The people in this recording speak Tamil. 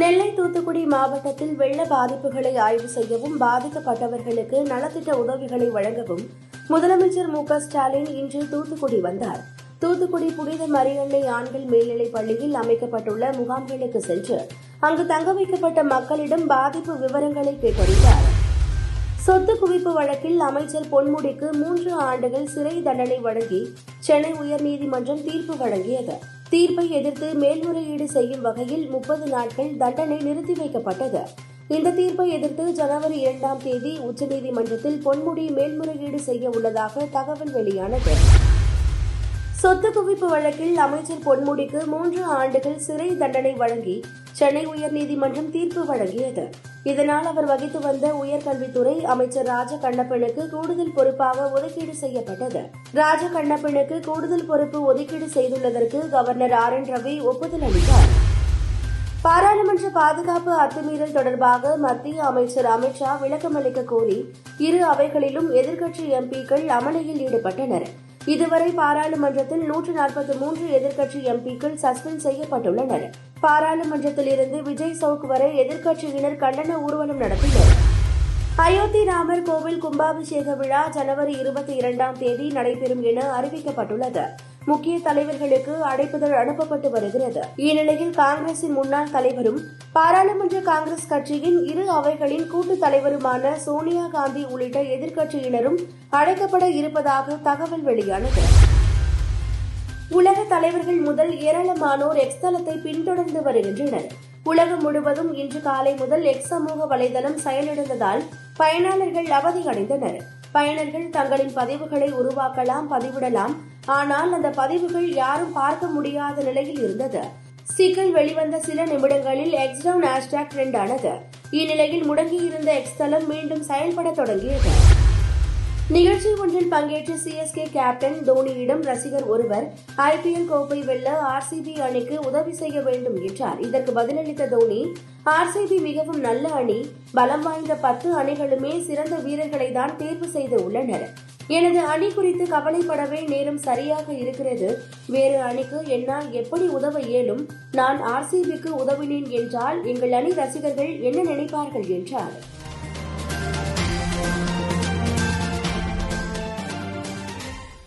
நெல்லை தூத்துக்குடி மாவட்டத்தில் வெள்ள பாதிப்புகளை ஆய்வு செய்யவும் பாதிக்கப்பட்டவர்களுக்கு நலத்திட்ட உதவிகளை வழங்கவும் முதலமைச்சர் மு க ஸ்டாலின் இன்று தூத்துக்குடி வந்தார். தூத்துக்குடி புனித மரியன்னை ஆண்கள் மேல்நிலைப் பள்ளியில் அமைக்கப்பட்டுள்ள முகாம்களுக்கு சென்று அங்கு தங்க வைக்கப்பட்ட மக்களிடம் பாதிப்பு விவரங்களை கேட்டறிந்தார். சொத்து குவிப்பு வழக்கில் அமைச்சர் பொன்முடிக்கு மூன்று ஆண்டுகள் சிறை தண்டனை வழங்கி சென்னை உயர்நீதிமன்றம் தீர்ப்பு வழங்கியது. தீர்ப்பை எதிர்த்து மேல்முறையீடு செய்யும் வகையில் முப்பது நாட்கள் தண்டனை நிறுத்தி வைக்கப்பட்டது. இந்த தீர்ப்பை எதிர்த்து ஜனவரி இரண்டாம் தேதி உச்சநீதிமன்றத்தில் பொன்முடி மேல்முறையீடு செய்ய உள்ளதாக தகவல் வெளியானது. சொத்து குவிப்பு வழக்கில் அமைச்சர் பொன்முடிக்கு மூன்று ஆண்டுகள் சிறை தண்டனை வழங்கி சென்னை உயர்நீதிமன்றம் தீர்ப்பு வழங்கியது. இதனால் அவர் வகித்து வந்த உயர்கல்வித்துறை அமைச்சர் ராஜ கண்ணப்பனுக்கு கூடுதல் பொறுப்பாக ஒதுக்கீடு செய்யப்பட்டது. ராஜ கண்ணப்பனுக்கு கூடுதல் பொறுப்பு ஒதுக்கீடு செய்துள்ளதற்கு கவர்னர் ஆர் என் ரவி ஒப்புதல் அளித்தார். பாராளுமன்ற பாதுகாப்பு அத்துமீறல் தொடர்பாக மத்திய அமைச்சர் அமித்ஷா விளக்கமளிக்க கோரி இரு அவைகளிலும் எதிர்க்கட்சி எம்பிக்கள் அமளியில் ஈடுபட்டனர். இதுவரை பாராளுமன்றத்தில் நூற்று நாற்பத்தி மூன்று எதிர்க்கட்சி எம்பிக்கள் சஸ்பெண்ட் செய்யப்பட்டுள்ளனர். பாராளுமன்றத்தில் இருந்து விஜய் சவுக் வரை எதிர்க்கட்சியினர் கண்டன ஊர்வலம் நடத்தினர். அயோத்தி ராமர் கோவில் கும்பாபிஷேக விழா ஜனவரி இருபத்தி இரண்டாம் தேதி நடைபெறும் என அறிவிக்கப்பட்டுள்ளது. முக்கிய தலைவர்களுக்கு அழைப்புதல் அனுப்பப்பட்டு வருகிறது. இந்நிலையில் காங்கிரசின் முன்னாள் தலைவரும் பாராளுமன்ற காங்கிரஸ் கட்சியின் இரு அவைகளின் கூட்டுத் தலைவருமான சோனியா காந்தி உள்ளிட்ட எதிர்க்கட்சியினரும் அழைக்கப்பட இருப்பதாக தகவல் வெளியானது. உலக தலைவர்கள் முதல் ஏராளமானோர் எக்ஸ்தலத்தை பின்தொடர்ந்து வருகின்றனர். உலகம் முழுவதும் இன்று காலை முதல் எக்ஸ் சமூக வலைதளம் செயலிழந்ததால் பயனாளர்கள் அவதியடைந்தனர். பயனர்கள் தங்களின் பதிவுகளை உருவாக்கலாம் பதிவிடலாம். ஆனால் அந்த பதிவுகள் யாரும் பார்க்க முடியாத நிலையில் இருந்தது. சிக்கல் வெளிவந்த சில நிமிடங்களில் எக்ஸ் டவுன் ஹேஷ்டாக் ட்ரெண்ட் ஆனது இந்நிலையில் முடங்கியிருந்த எக்ஸ் தளம் மீண்டும் செயல்பட தொடங்கியது. நிகழ்ச்சி ஒன்றில் பங்கேற்ற சிஎஸ்கே கேப்டன் தோனியிடம் ரசிகர் ஒருவர் ஐபிஎல் கோப்பை வெல்ல ஆர்சிபி அணிக்கு உதவி செய்ய வேண்டும் என்றார். இதற்கு பதிலளித்த தோனி ஆர்சிபி மிகவும் நல்ல அணி பலம் வாய்ந்த பத்து அணிகளுமே சிறந்த வீரர்களை தான் தேர்வு செய்து உள்ளனர். எனது அணி குறித்து கவலைப்படவே நேரம் சரியாக இருக்கிறது. வேறு அணிக்கு என்னால் எப்படி உதவ இயலும்? நான் ஆர்சிபிக்கு உதவினேன் என்றால் எங்கள் அணி ரசிகர்கள் என்ன நினைப்பார்கள் என்றார்.